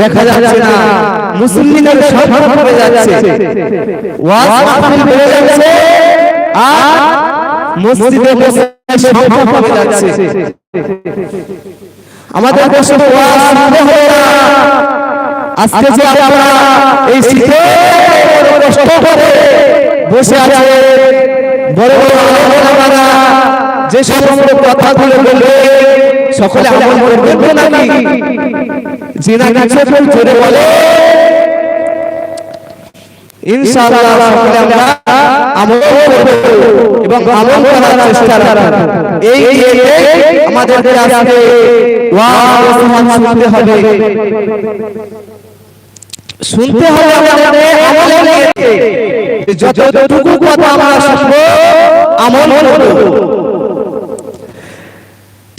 দেখা যাচ্ছে না। মুসলিমদের সংখ্যা কমে যাচ্ছে। ওয়াজ মাহফিল বেড়ে যাচ্ছে আর মসজিদে বসে সংখ্যা কমে যাচ্ছে। আমাদের দেশে ওয়াজ শুনতে হবে না। আজকে যে আমরা এই শীতে বড় কষ্ট করে বসে আছে বড় বড় যে সমস্ত কথাগুলো বলবে সকলে আমল করবেন তো নাকি? যে না কিছু একটু জোরে বলে ইনশাআল্লাহ সকলে আমরা আমল করব এবং আমল করার চেষ্টা করব এই নিয়ে আমাদেরকে আজকে ওয়াজ শুনতে হবে। শুনতে হবে। আমাদের আমল যতটুকু কথা আমরা শুনব আমল করব।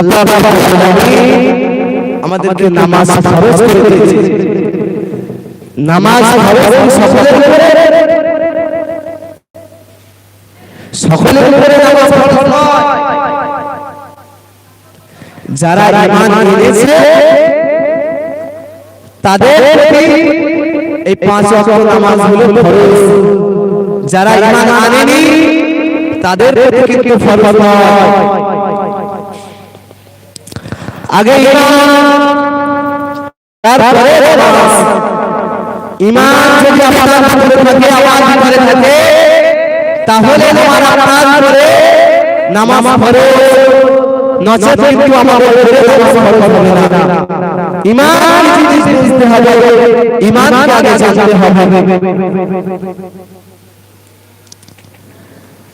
আল্লাহ আমাদেরকে নামাজ ফরজ করে দিয়েছে। নামাজ ফরজ সকলের উপরে। সকলের উপরে নামাজ ফরজ নয় যারা ঈমান এনেছে, তাদের প্রতি এই পাঁচ ওয়াক্ত নামাজ হলো ফরজ। যারা ঈমান আনেনি, তাদের প্রতি কিন্তু ফরজ নয় আগে তাহলে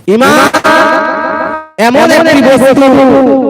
ইমান এমন একটি বস্তু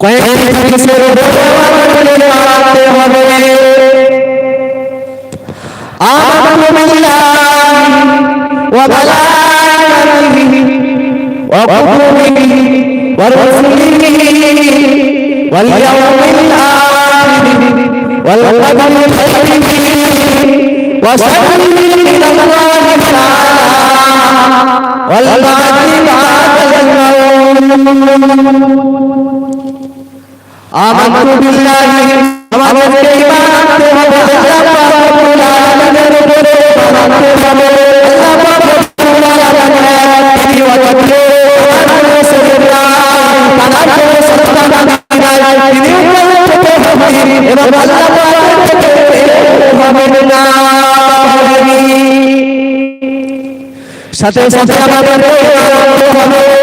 কয়েক হাদিসের উপরে মানতে হবে আমানু বিল্লাহি ওয়া মালাইকাতিহি ওয়া কুতুবিহি ওয়া রুসুলিহি ওয়াল ইয়াউমিল আখির ওয়াল কদরি খাইরিহি ওয়া শাররিহি সাথে সাথে আমাদের হবে